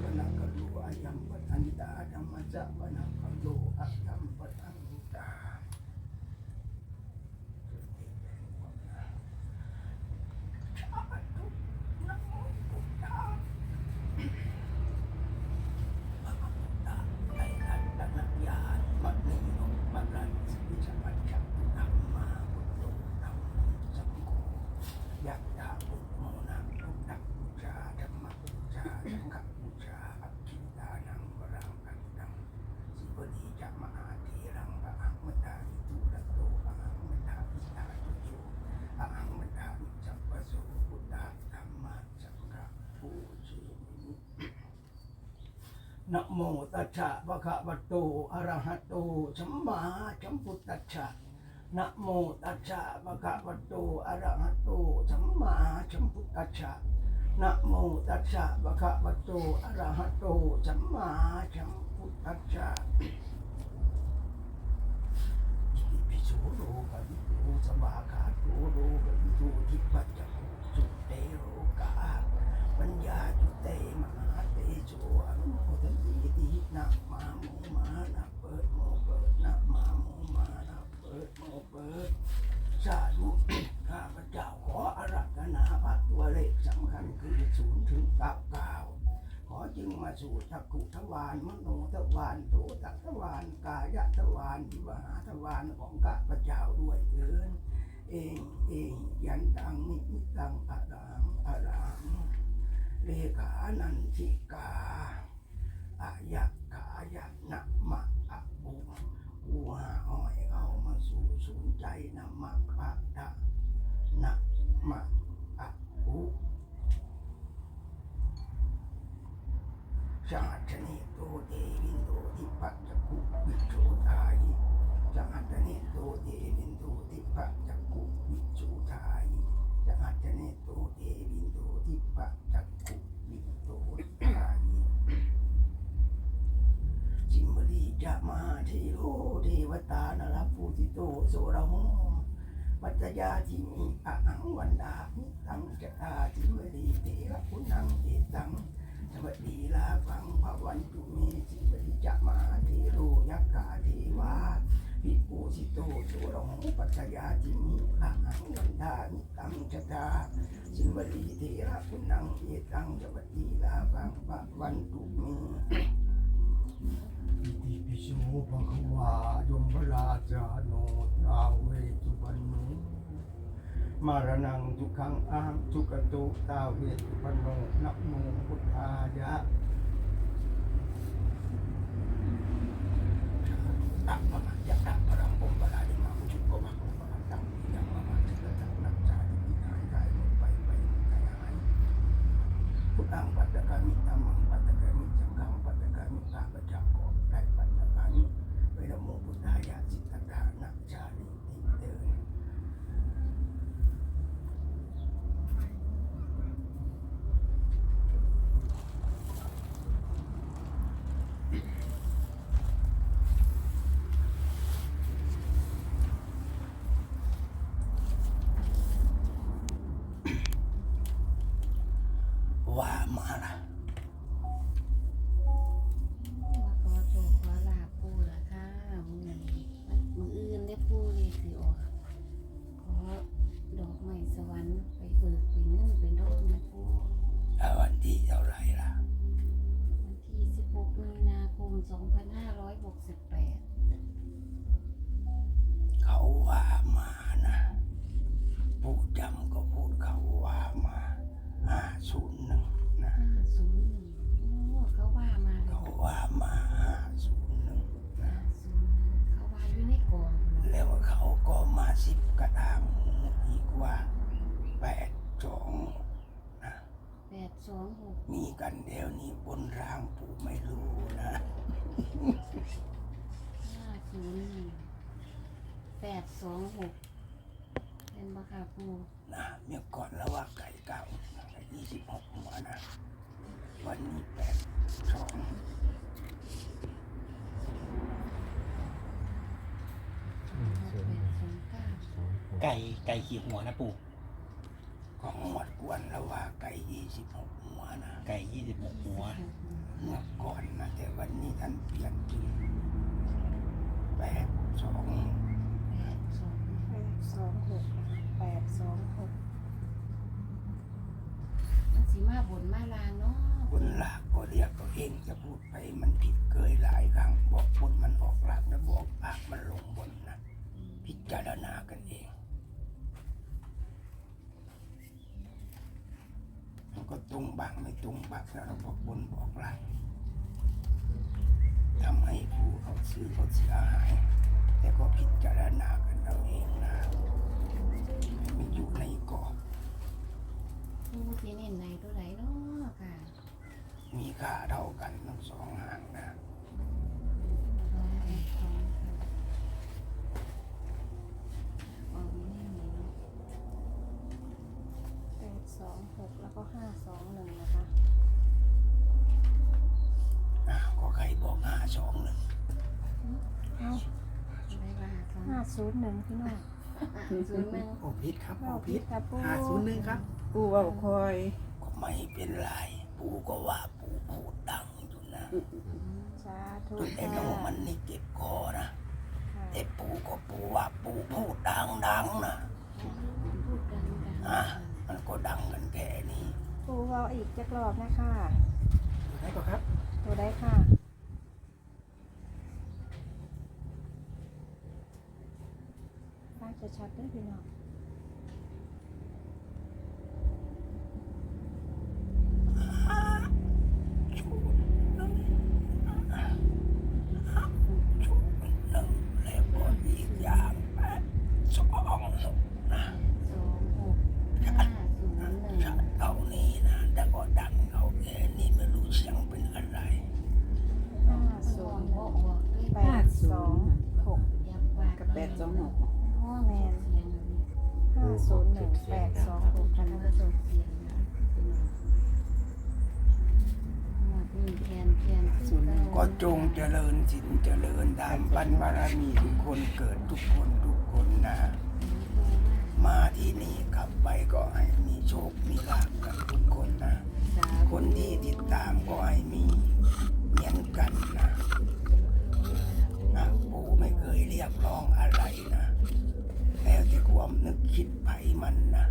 ปนักโลอายัมปทันตาธรรมจะปนักโลอายัมปทันตา ในอันตนญาณมันิโนมันันสิจปัจจักธรรมาพุทโธธรรมสังโฆยัตถาพุทโมนังพุทธังบูชาธรรมบูชาสังฆบูชาอัคคีทานังวรังกันตังสิวลีจะมหาเทรังอะหังมตาวิตุระโตอะหังมตาวิตาจุโยอะหังมตาวิจัปปะโสพุทธะธรรมะสังฆะปูชมิ นะโมตัสสะภะคะวะโตอะระหะโตสัมมาสัมพุทธัสสะนะโมตัสสะภะคะวะโตอะระหะโตสัมมาสัมพุทธัสสะนะโมตัสสะภะคะวะโตอะระหะโตสัมมาสัมพุทธัสสะอิปิโสโลกะวิทูสวากาโตโลกะวิทูทิปัจจโคสุเตโลกาปัญญาจุเตมหาเตโชอนุโมทนีตินะมาโมมานะเปิดโมเปิดนะมาโมมานะเปิดโมเปิดสาธุ ข้าพเจ้าขออารัธนาพระตัวเลขสำคัญคือศูนย์ถึงเก้าเก้าขอจึงักขุทวารมโนทวารโตตัทวารกายทวารวิวหาทวารของข้าพเจ้าด้วยเถินเองเองยันตังนิมิตังอะรังอะรังเลขานันทิกาอายักขายะนะมะอะบุกูหาอ้อยเอามาสู่ศูนย์ใจนะมะพะทะนะมะอะบุ ชาชนิโตเตวินโตทิปัจจคุวิโชทายิชาชนิโตเตวินโตทิปัจจคุวิโชทายิชาชนิโตเตวินโตทิปัจจคุวิโชทายิจิมรีจะมาเทโลเทวตานรภูติโตโสระโหปัจจยาจิมิอังวันดามิตังจตาจิมรีเทระพุนังเอตัง สวัสดีลาฟังภวันตุเมจิบรีจะมาเทโลยักขาเทวาปิปูสิโตโสระโหปัจจยาจิมิอะหังวันดามิตังจตาจิบรีเทระพุนังเอตังสวัสดีลาฟังภวันตุเมอิติปิโสภะคะวายมพราจาโนตาเวตุวันโนมารนังทุกขังอาหังทุกตุตาเวตุวันโนนะโมพุทธายะตัพพะยะตัพพะรังปมปะลาดิมังจุโกภะโกภะตังมิยังมะมะจิตตังนักจาริวิหายกายลงไปไปไปหาย พุทธังปัตตกามิธัมมังปัตตกามิสังฆังปัตตกามิข้าพเจ้าขอได้ปัตตกามิเวรโมพุทธายาสิทธัตถานักชาลิติเดิน ว่ามาละ ว่าขอโชคขอลาบปูละค่ะมือนี้มืออื่นได้ปูเลยสิออกขอดอกไม้สวรรค์ไปเบิกเป็นเงินเป็นทองนะปู แล้ววันที่เท่าไหรล่ะ วันที่ 16 มีนาคม 2568 เขาว่ามานะผู้จำก็พูดเขาว่ามาห้าศูนย์หนึ่งนะ 501โอ้เขาว่ามาแล้ เขา ว ว่ามาห้าศูนย์หนึ่งนะ 501เขาว่าอยู่ในกล่องพุ่นน่ะ แล้วเขาก็มาสิบกระทางอีกว่าแปดสองนะ 826 มีกันเดี๋ยวนี้บนร่างปู่ไม่รู้นะ501 826เป็นบ่ค่ะปูนะเมื่อก่อนแล้วว่าไก่เก่ายี่สิบหกหัวนะ วันนี้แปดสอง829ไก่ไก่ขี่หัวนะปู่ ของหมดกวนแล้วว่าไก่ยี่สิบหกหัวนะ ไก่ยี่สิบหกหัวเมื่อก่อนนะแต่วันนี้ท่านเปลี่ยนเป็นแปดสองแปดสองแปดสองหกแปดสองหกมันสีมาบนมาลางเนาะคนหลากก็เรียกตัวเองจะพูดไปมันผิดเกยหลายครั้งบอกบนมันออกหลักนะบอกปากมันลงบนนะพิจารณากันเอง มัน ก็ตรงบางไม่ตรงบางแล้วเราบอกบนบอกหลังทำให้ผู้เขาซื้อเขาเสียหาย แต่ก็พิจารณากันเอาเองนะมันอยู่ในกรอบผู้ที่เน้นในตัวไหนเนาะค่ะ มีค่าเท่ากันทั้งสองห่างนะร้อยแปดสองค่ะออกไม่ได้มีเนาะ แปดสองห กแล้วก็ห้าสองหนึ่งนะคะอ้าวก็ใครบอกห้าสองหนึ่งเอ้าได้ว่าสองห้าศูนย์หนึ่งพี่น้อง ศูนย์หนึ่งโอ้พิษครับเราโอ้พิพิษษครับปูห้าศูนย์หนึ่งครับปูเว่าคอย ก็ไม่เป็นไรปู่ก็ว่าปู่พูดดังอยู่นะสาธุจนไอ้ค่ะน้องมันนี่เจ็บคอนะค่ะแต่ปู่ก็ปู่ว่าปู่พูดดังดังๆนะ พูดดังดัง อะมันก็ดังกันแค่นี้ ปู เว่าอีกจักรอบนะคะไหนก็ครับตัวได้ค่ะฟังจะชัดด้วยพี่น้อง ชูหนึ่งชูหนึ่งแล้วก็อีกอย่างแปดสองหกนะ สองหกห้าศูนย์หนึ่ง ชัดเท่านี้นะแต่ก็ดังเขาแค่นี้ไม่รู้เสียงเป็นอะไร ห้า ส ศู อง นย์ หกบอกด้วย แปดสองหก ยับว่า กับแปดสองหก ห้องแมนเสียง ห้าศูนย์หนึ่งแปดสองหก คั ค่ะ น ท่าน ว่า ผู้ช ส่ ม งเสียงนะหมดนี่แคนแคนศูนย์ ก็จงเจริญสินเจริญธรรมปัญบารมีทุกคนเกิดทุกคนทุกคนนะ มาที่นี่กลับไปก็ให้มีโชค มีลาภกันทุกคนนะ คนที่ติดตามก็ให้มีเหมือนกันนะนะปู่ไม่เคยเรียกร้องอะไรนะแล้วแต่ความนึกคิดไผมันนะ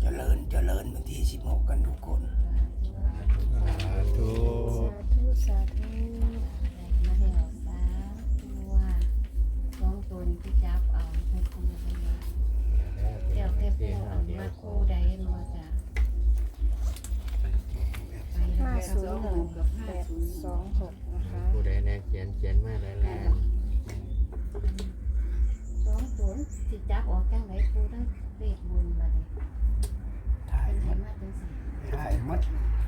เจริญเจริญวันที่สิบหกกันทุกคน ธุสาธุสาธุมาให้เราซาตัวสองตัวนี้ที่จับเอาให้คุณกันว่าเดี๋ยวแค่พูดเอามาคู่ใดเนาจ้ะห้าศูนย์หนึ่งแปดสองหกนะคะผู้ใดแน่เขียนเขียนมาแล้วแล้วสองศูนย์สิจับออกจังไหนครูทั้งเลขบุญบัดนี้ถ่ายเป็นมัไงดมาจังสี่ถ่ายมัดถ่าย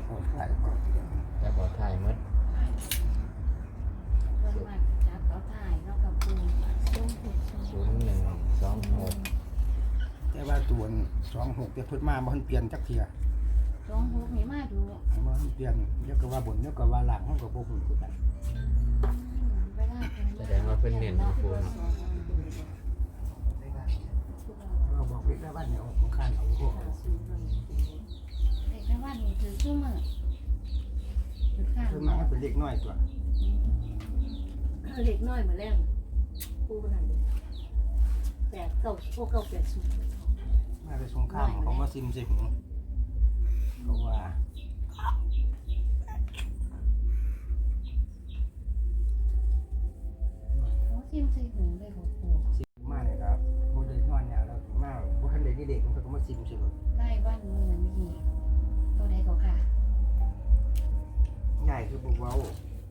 บหมดถ่ายก่อนจะบอกถ่ายหมดเพิ่นมากจับเอาถ่ายเนาะกับครูศูนย์หนึ่งสองหกแต่ว่าตัวสองหกจะเพิ่มมามันเปลี่ยนจักเทียสองหกนี่มาดูมันเปลี่ยนเรียกว่าบนเรียกว่าหลังห้องกับพวกคุณคือกันเวลาเพิ่นแสดงว่าเป็นเน้นของคุณเราบอกวิทย์แล้วว่าเนี่ยของข้านเอาพวกเด็กใน วันนี้ถือชื่อมือถือข้างคือมาเป็นเล็กน้อยตัวเล็กน้อยมาแล้วปูนั่นเลยแปดเก้าโอ้เก้าแปดศูนย์มาไปสงครามเขามาซิมสิหูเขาว่าเขาซิมใส่หูเลยหัวปูซิมมาเลยครับโบเด็กน้อยเนี่ยแล้วมาบ่ทันเด็กเด็กมันก็มาซิมสิหูไล่บ้านมือนี่ ตัวใดก็ค่ะ ใหญ่คือบุกเว้า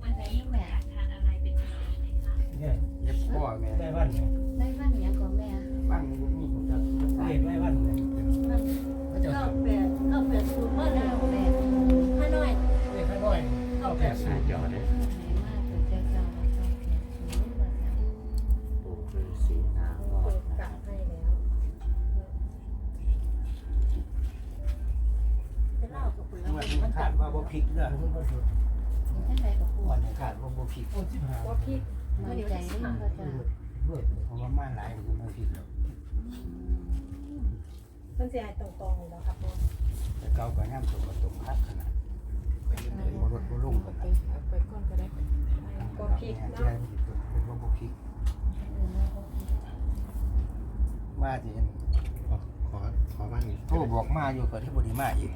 อันไหนแม่เนี่ยเย็บพ่อแม่ได้วันเนี่ยไล่บ้านยังก็แม่บ้านนี้มีผมจะเรียกได้วันเนี่ยพระเจ้าเก้าแปดเก้าแปดศูนย์เมื่อเก้าแล้วแปดห้าน้อยเรียกข้างน้อยเข้าแปดหศูน้านย์ จอเนี่ย เด้อมันก็สุดเป็นจังไดก็ปูวันนี้ขาดว่าบ่พริกโอ้สิบหาว่าพี่น้อยใจเรื่องก็จะเพราะว่ามาหลายมันก็บ่พริกแล้วอืมเสียหายตรงๆแล้วครับปูแต่เก่าก็ย่ำตกก็ตกพักขนาดไปเรื่อยๆบ่ลดบ่ลงขนาดก็พริกแม่แจ้เนาะเป็นบ่บ่พริกว่าสิขอขอขอบ้างโทรบอกมาอยู่ก็ที่บ่ได้มาอีก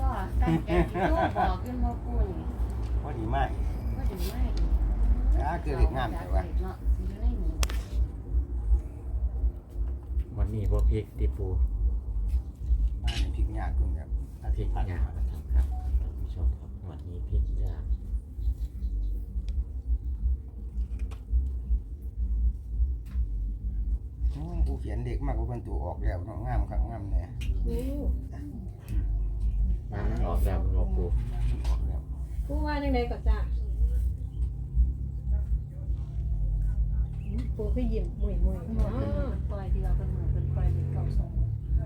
บ่ตั้งใจสิโทรบอกขึ้นบ่ปูนี่บ่ได้มาอีกบ่ถึงไม่ดีอ่าคือเฮ็ดงามแต่ว่า เนาะสิอยู่ในนี้วันนี้บ่พริกที่ปูมาในพริกยากขึ้นครับอาพริทิตกย์ผ่านยามาครับครับท่านผู้ชมครับวันนี้พริกยากโอ้ยกูเขียนเด็กมากกว่าเพิ่นตัวออกแล้วเนาะงามคักงามแน่ ปู น้ำมันออกแล้วมันบ่ปูออกแล้วปูว่าจังไดก็จ้าปูคือยิ้มมุยมุยหมเนาดเป็นหมื่ะนปล่อยที่เราเป็นหมื่นเป็นปล่อยเป็นเก่าสอง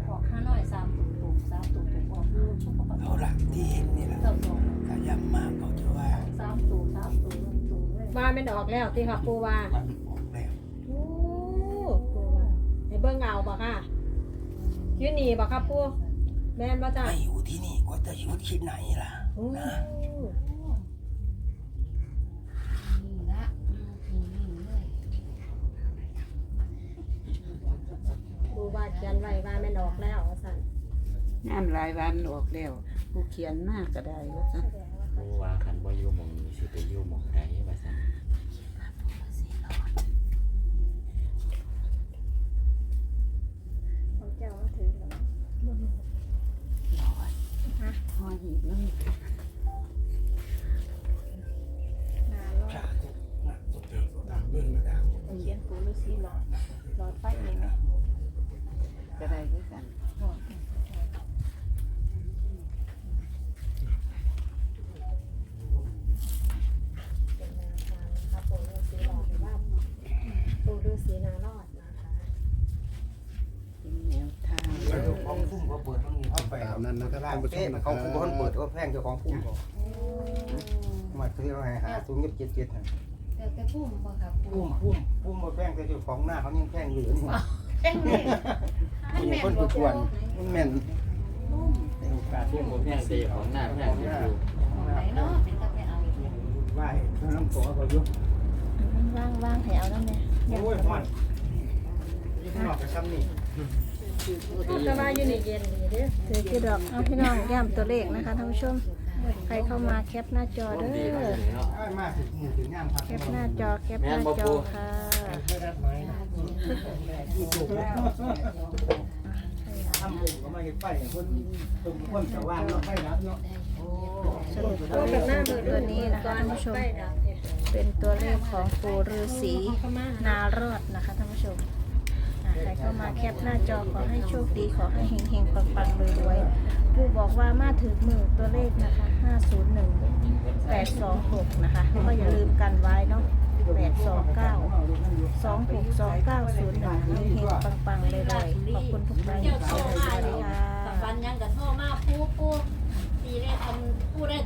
ออกห้าน้อยสามตุ่มตุ่มสามตุ่มตุ่มออกลูกชุบปะเอาล่ะที่เห็นนี่ล่ะเก่าสองก็ย้ำมาเขาจะว่าสามตุ่มสามตุ่มตุ่มเลยว่าไม่นออกแล้วที่ค่ะปูว่ามันออกแล้วโอ้ปูว่าให้เบิ่งเงาบ่ค่ะยืนหนีบ่ครับปู แม่นบ่จ้าไม่อยู่ที่นี่ก็จะอยู่ที่ไหนล่ะโอ้นี่ละอืมนี่เลยปูว่าเขียนไว้ว่าแม่นออกแล้วว่าซั่นงานรายวันออกแล้วผู้เขียนมากก็ได้ว่าซั่นปูว่าคันบ่อยู่หม่องนี้สิไปอยู่หม่องใดว่าซั่น ด้ด้วยกันเป็นแนวทางนะคะปูฤาษีหลอดหรือว่าปูฤาษีนารอดนะคะเป็นแนวทางเจ้าของพุ่มก็เปิดตรงนี้เข้าไปตามนั้นนะครับล่างท่านผู้ชเป๊ะมมันนะคเขาคือคนเปิดก็แพงเจ้าของพุ่มก็มาซื้อเอาห้หาตุ้งเก็บเจ็ดเจ็ดแต่แต่พุ่มบ่ครับปูพุ่มพุ่มพุ่มมาแพงแต่เจ้าของหน้าเขายังแพงอยู่นี่ เอ็งนี่ผู้หญิงคนกวนมันแม่นในโอกาสที่ผมแห้งตีของหน้าแห้งที่ปูไหนเนาะเป็นตาไปเอาอีกแล้วไหว้น้ำตัวเขาอยู่ว่างว่างให้เอาแล้วเนี่ยโอ้ยมันนี่ข้างนอกกับซ้ำนี่แต่ว่าอยู่ในเย็นดีเด้อถือกี่ดอกเอาพี่น้องย้ำตัวเลขนะคะท่านผู้ชมใครเข้ามาแคปหน้าจอเด้ดีอมาอยู่เนาะ อ้ายมาถึงมู่ถึงงามครับ แคปหน้าจอแคปหน้าจอค่ะ ทำผมก็มาเห็นไฟคนตุ่มคนสว่างเนาะไฟดับเนาะสรุปตัวตัวนี้นะคะท่านผู้ชม เป็นตัวเลขของปู่ฤาษีนารอดนะคะท่านผู้ชมใครเข้ามาแคปหน้าจอขอให้โชคดีขอให้เฮงๆปังๆรวยๆปู่บอกว่ามาถึงมือตัวเลขนะคะ 501 826 นะคะ ก็อย่าลืมกันไว้เนาะ ปดสองเก้าสองหกสองเก้าศูนย์หนึ่งๆปังๆเลยๆขอบคุณทุกท่านสวัสดีค่ะกับวันยังกระโทรมาปูปูตีเลขอันปูได้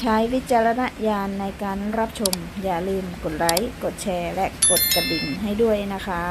ใช้วิจารณญาณในการรับชม อย่าลืมกดไลค์ กดแชร์ และกดกระดิ่งให้ด้วยนะคะ